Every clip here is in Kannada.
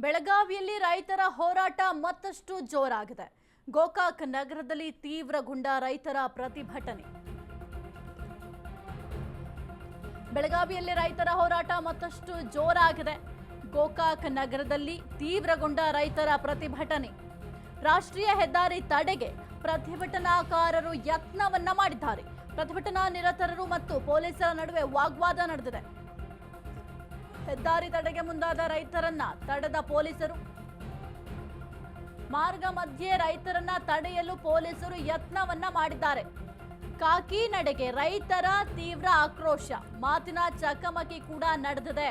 ಬೆಳಗಾವಿಯಲ್ಲಿ ರೈತರ ಹೋರಾಟ ಮತ್ತಷ್ಟು ಜೋರಾಗಿದೆ. ಗೋಕಾಕ್ ನಗರದಲ್ಲಿ ತೀವ್ರಗೊಂಡ ರೈತರ ಪ್ರತಿಭಟನೆ. ಬೆಳಗಾವಿಯಲ್ಲಿ ರೈತರ ಹೋರಾಟ ಮತ್ತಷ್ಟು ಜೋರಾಗಿದೆ. ಗೋಕಾಕ್ ನಗರದಲ್ಲಿ ತೀವ್ರಗೊಂಡ ರೈತರ ಪ್ರತಿಭಟನೆ. ರಾಷ್ಟ್ರೀಯ ಹೆದ್ದಾರಿ ತಡೆಗೆ ಪ್ರತಿಭಟನಾಕಾರರು ಯತ್ನವನ್ನ ಮಾಡಿದ್ದಾರೆ. ಪ್ರತಿಭಟನಾ ನಿರತರರು ಮತ್ತು ಪೊಲೀಸರ ನಡುವೆ ವಾಗ್ವಾದ ನಡೆದಿದೆ. ಹೆದ್ದಾರಿ ತಡೆಗೆ ಮುಂದಾದ ರೈತರನ್ನ ತಡೆದ ಪೊಲೀಸರು. ಮಾರ್ಗ ಮಧ್ಯೆ ರೈತರನ್ನ ತಡೆಯಲು ಪೊಲೀಸರು ಯತ್ನವನ್ನ ಮಾಡಿದ್ದಾರೆ. ಕಾಕಿನಡೆಗೆ ರೈತರ ತೀವ್ರ ಆಕ್ರೋಶ. ಮಾತಿನ ಚಕಮಕಿ ಕೂಡ ನಡೆದಿದೆ.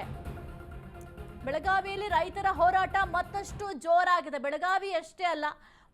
ಬೆಳಗಾವಿಯಲ್ಲಿ ರೈತರ ಹೋರಾಟ ಮತ್ತಷ್ಟು ಜೋರಾಗಿದೆ. ಬೆಳಗಾವಿ ಅಷ್ಟೇ ಅಲ್ಲ,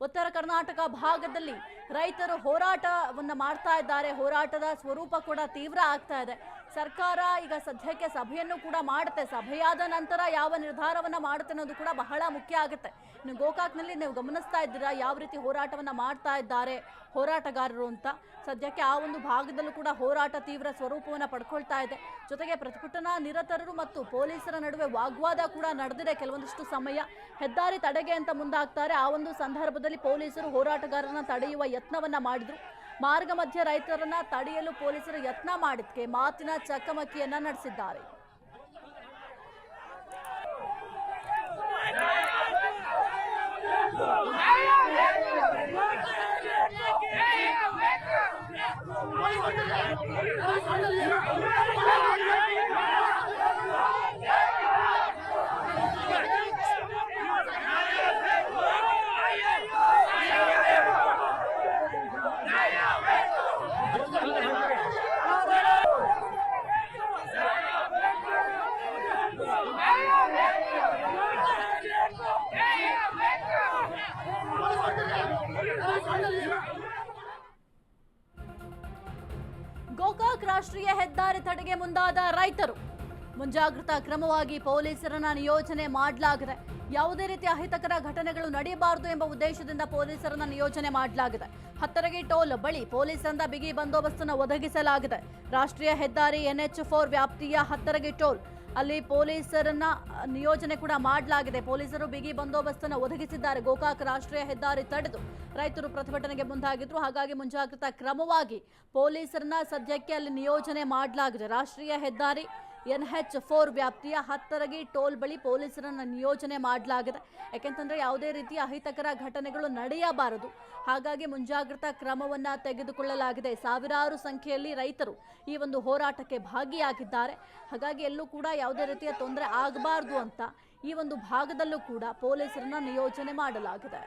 ಉತ್ತರ ಕರ್ನಾಟಕ ಭಾಗದಲ್ಲಿ ರೈತರು ಹೋರಾಟವನ್ನು ಮಾಡ್ತಾ ಇದ್ದಾರೆ. ಹೋರಾಟದ ಸ್ವರೂಪ ಕೂಡ ತೀವ್ರ ಆಗ್ತಾ ಇದೆ. ಸರ್ಕಾರ ಈಗ ಸದ್ಯಕ್ಕೆ ಸಭೆಯನ್ನು ಕೂಡ ಮಾಡುತ್ತೆ. ಸಭೆಯಾದ ನಂತರ ಯಾವ ನಿರ್ಧಾರವನ್ನ ಮಾಡುತ್ತೆ ಅನ್ನೋದು ಕೂಡ ಬಹಳ ಮುಖ್ಯ ಆಗುತ್ತೆ. ಇನ್ನು ಗೋಕಾಕ್ನಲ್ಲಿ ನೀವು ಗಮನಿಸ್ತಾ ಇದ್ದೀರಾ, ಯಾವ ರೀತಿ ಹೋರಾಟವನ್ನ ಮಾಡ್ತಾ ಇದ್ದಾರೆ ಹೋರಾಟಗಾರರು ಅಂತ? ಸದ್ಯಕ್ಕೆ ಆ ಒಂದು ಭಾಗದಲ್ಲೂ ಕೂಡ ಹೋರಾಟ ತೀವ್ರ ಸ್ವರೂಪವನ್ನು ಪಡ್ಕೊಳ್ತಾ ಇದೆ. ಜೊತೆಗೆ ಪ್ರತಿಭಟನಾ ನಿರತರರು ಮತ್ತು ಪೊಲೀಸರ ನಡುವೆ ವಾಗ್ವಾದ ಕೂಡ ನಡೆದಿದೆ ಕೆಲವೊಂದಿಷ್ಟು ಸಮಯ. ಹೆದ್ದಾರಿ ತಡೆಗೆ ಅಂತ ಮುಂದಾಗ್ತಾರೆ. ಆ ಒಂದು ಸಂದರ್ಭದಲ್ಲಿ ಪೊಲೀಸರು ಹೋರಾಟಗಾರರನ್ನ ತಡೆಯುವ ಯತ್ನವನ್ನ ಮಾಡಿದ್ರು. ಮಾರ್ಗ ಮಧ್ಯೆ ರೈತರನ್ನ ತಡೆಯಲು ಪೊಲೀಸರು ಯತ್ನ ಮಾಡಿದ್ಕೆ ಮಾತಿನ ಚಕಮಕಿಯನ್ನ ನಡೆಸಿದ್ದಾರೆ. ರಾಷ್ಟ್ರೀಯ ಹೆದ್ದಾರಿ ತಡೆಗೆ ಮುಂದಾದ ರೈತರು. ಮುಂಜಾಗ್ರತಾ ಕ್ರಮವಾಗಿ ಪೊಲೀಸರನ್ನ ನಿಯೋಜನೆ ಮಾಡಲಾಗಿದೆ. ಯಾವುದೇ ರೀತಿಯ ಅಹಿತಕರ ಘಟನೆಗಳು ನಡೆಯಬಾರದು ಎಂಬ ಉದ್ದೇಶದಿಂದ ಪೊಲೀಸರನ್ನ ನಿಯೋಜನೆ ಮಾಡಲಾಗಿದೆ. ಹತ್ತರಗಿ ಟೋಲ್ ಬಳಿ ಪೊಲೀಸರಿಂದ ಬಿಗಿ ಬಂದೋಬಸ್ತನ್ನು ಒದಗಿಸಲಾಗಿದೆ. ರಾಷ್ಟ್ರೀಯ ಹೆದ್ದಾರಿ ಎನ್ಎಚ್ ಫೋರ್ ವ್ಯಾಪ್ತಿಯ ಹತ್ತರಗಿ ಟೋಲ್ ಅಲ್ಲಿ ಪೊಲೀಸರನ್ನ ನಿಯೋಜನೆ ಕೂಡ ಮಾಡಲಾಗಿದೆ. ಪೊಲೀಸರು ಬಿಗಿ ಬಂದೋಬಸ್ತನ್ನು ಒದಗಿಸಿದ್ದಾರೆ. ಗೋಕಾಕ್ ರಾಷ್ಟ್ರೀಯ ಹೆದ್ದಾರಿ ತಡೆದು ರೈತರು ಪ್ರತಿಭಟನೆಗೆ ಮುಂದಾಗಿದ್ರು. ಹಾಗಾಗಿ ಮುಂಜಾಗ್ರತಾ ಕ್ರಮವಾಗಿ ಪೊಲೀಸರನ್ನ ಸದ್ಯಕ್ಕೆ ಅಲ್ಲಿ ನಿಯೋಜನೆ ಮಾಡಲಾಗಿದೆ. ರಾಷ್ಟ್ರೀಯ ಹೆದ್ದಾರಿ ಎನ್ಎಚ್ ಫೋರ್ ವ್ಯಾಪ್ತಿಯ ಹತ್ತರಗಿ ಟೋಲ್ ಬಳಿ ಪೊಲೀಸರನ್ನ ನಿಯೋಜನೆ ಮಾಡಲಾಗಿದೆ. ಯಾಕೆಂತಂದ್ರೆ ಯಾವುದೇ ರೀತಿಯ ಅಹಿತಕರ ಘಟನೆಗಳು ನಡೆಯಬಾರದು. ಹಾಗಾಗಿ ಮುಂಜಾಗ್ರತಾ ಕ್ರಮವನ್ನ ತೆಗೆದುಕೊಳ್ಳಲಾಗಿದೆ. ಸಾವಿರಾರು ಸಂಖ್ಯೆಯಲ್ಲಿ ರೈತರು ಈ ಒಂದು ಹೋರಾಟಕ್ಕೆ ಭಾಗಿಯಾಗಿದ್ದಾರೆ. ಹಾಗಾಗಿ ಎಲ್ಲೂ ಕೂಡ ಯಾವುದೇ ರೀತಿಯ ತೊಂದರೆ ಆಗಬಾರದು ಅಂತ ಈ ಒಂದು ಭಾಗದಲ್ಲೂ ಕೂಡ ಪೊಲೀಸರನ್ನ ನಿಯೋಜನೆ ಮಾಡಲಾಗಿದೆ.